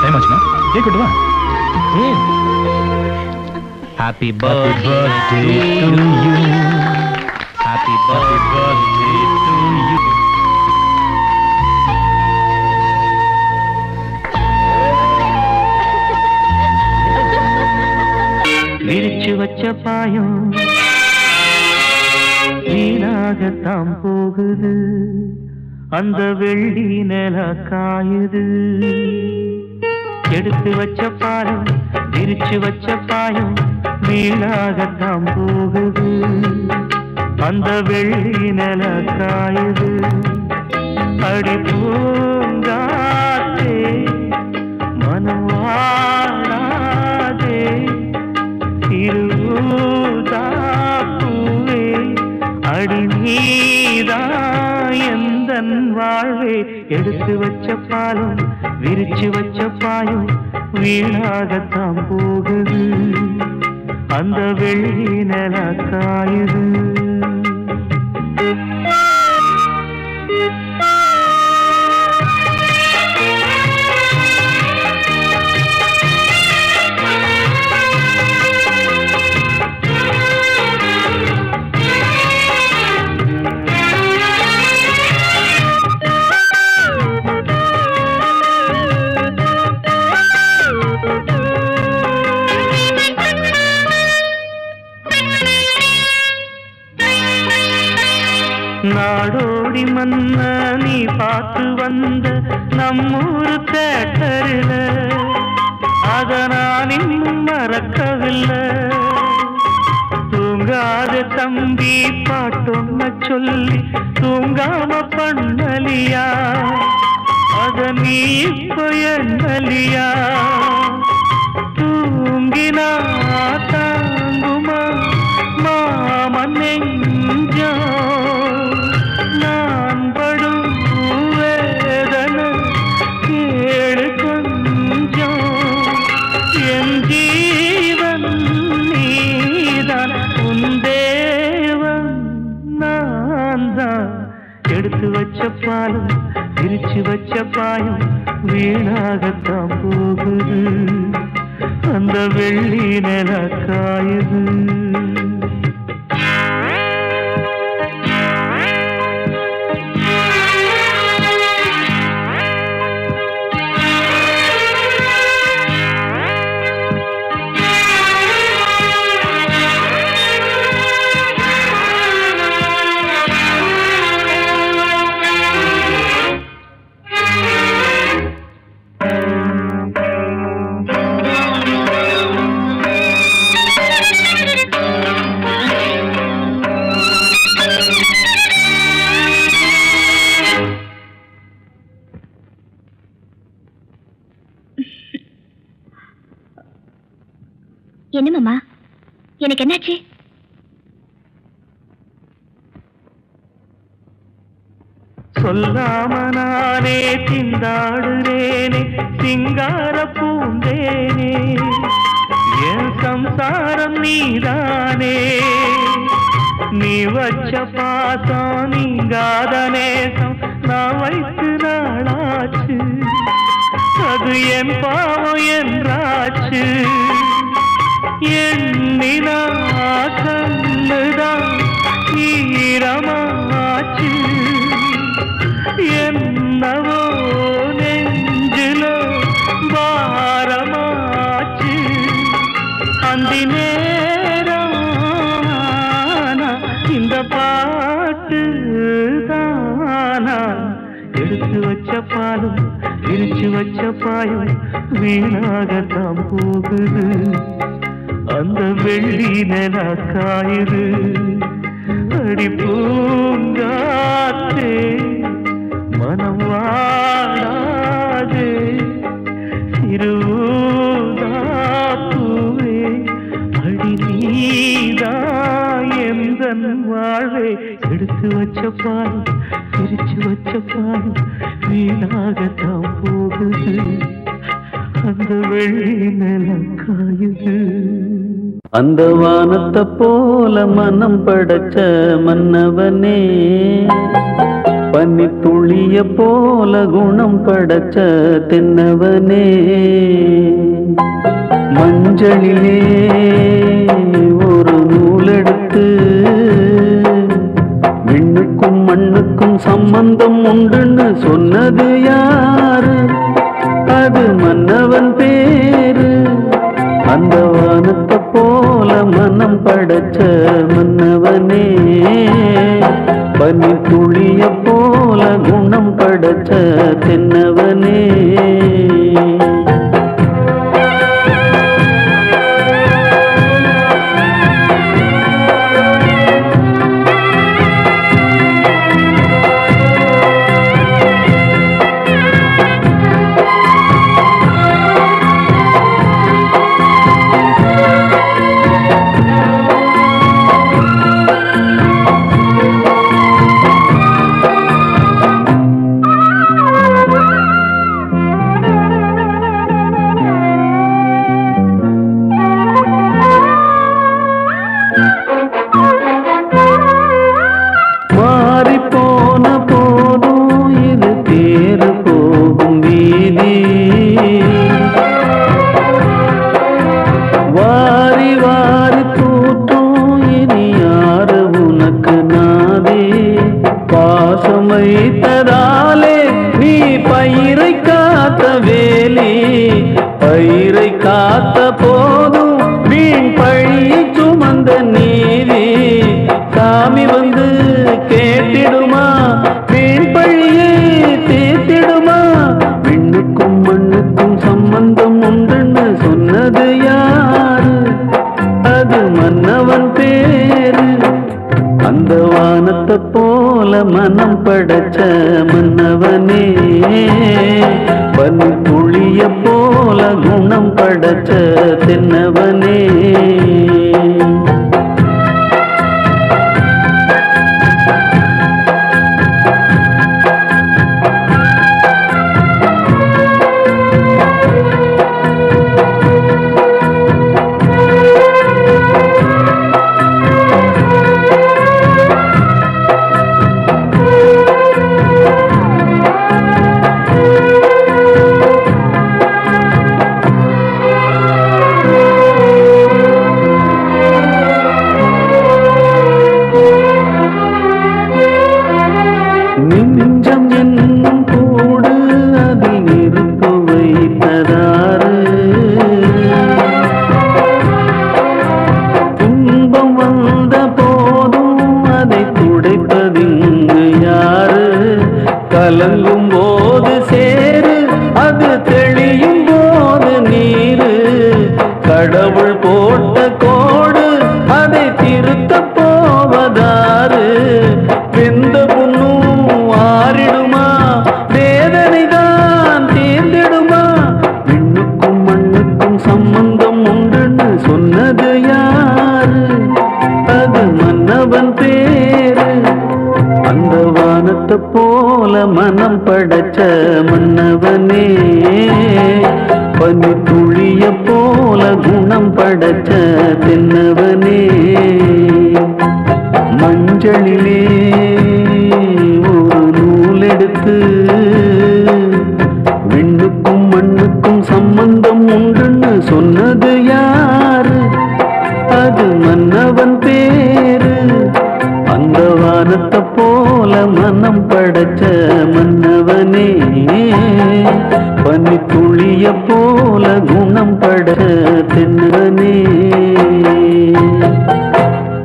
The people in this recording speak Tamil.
டைம் ஆச்சுமா? கேக் விட்டு வா. Happy birthday to you happy birthday to you விரிச்சு வச்ச பாயம் வீணாகத்தான் போகுது. அந்த வெள்ளி நில காயுது. எடுத்து வச்ச பாலம் விரிச்சு வச்ச பாயம் வீணாகத்தான் போகுது. அந்த வெள்ளி நில காயுது. அடி பூங்காத்தே மனம் எடுத்து வச்ச பாலும் விரிச்சு வச்ச பாயும் வீணாகத்தான் போகுது. அந்த வெள்ளி நில நாடோடி மன்ன நீ பார்த்து வந்த நம்மூரு தேட்டரில் அத நான் இன்னும் மறக்கவில்லை. தூங்காத தம்பி பாட்டொன்ன சொல்லி தூங்காம பண்ணலியா? அத நீ இப்போ என்னலியா? தூங்கினா வீணாகத்தான் போகுது. அந்த வெள்ளி நில காயுது. என்ன மாமா? எனக்கு என்னாச்சு? சொல்லாம நானே திண்டாடுறேனே சிங்கார பூந்தேனே. என் சம்சாரம் நீதானே. நீ வச்ச பாசம் நீங்காத நேசம் நான் வைத்து நாளாச்சு. அது என் பாவம் என்றாச்சு. எண்ணினா கண்ணுதான் ஈரமாச்சு. என்னவோ நெஞ்சில பாரமாச்சு. அந்தி நேரம் இந்த பாட்டு தானா? எடுத்து வச்ச பாலும் விரிச்சு வச்ச பாயும் வீணாகத்தான் போகுது. அந்த வெள்ளி நில காயுது. அடி பூங்காத்தே மனம் வாழாதே. திருதாப்பூவே அடி நீதா எந்தன் வாழ்வே. எடுத்து வச்ச பால் பிரிச்சு வச்ச பால் வீணாகத்தான் போகுது. அந்த வெள்ளி நிலம் காயுது. அந்த வானத்தை போல மனம் படைச்ச மன்னவனே. பன்னி துளிய போல குணம் படைச்ச தென்னவனே. மஞ்சளிலே படைச்ச மன்னவனே பனி துளிய போல குணம் படைச்ச தென்னவனே. பயிரை காத்த போதும் வீண் பழி சுமந்த நீதி. சாமி வந்து கேட்டிடுமா வீண் பழியை தீர்த்திடுமா? விண்ணுக்கும் மண்ணுக்கும் சம்பந்தம் உண்டுன்னு சொன்னது யாரு? அது மன்னவன் பேரு. அந்த வானத்தை போல மனம் படைச்ச மன்னவனே. தென்னவனே போது சேரு அது தெளியும் போது நீரு. கடவுள் போட்ட கோடு அதை திருத்த போவதாறு. வெந்த புண்ணும் ஆறிடுமா? வேதனை தான் தீர்ந்திடுமா? விண்ணுக்கும் மண்ணுக்கும் சம்பந்தம் உண்டுன்னு சொன்னது யாரு? அது மன்னவன் பேரு. அந்த வானத்தை போல மனம் படைத்த மன்னவனே பனி துளிய போல குணம் படைத்த தென்னவனே. மஞ்சளிலே ஒரு நூலெடுத்து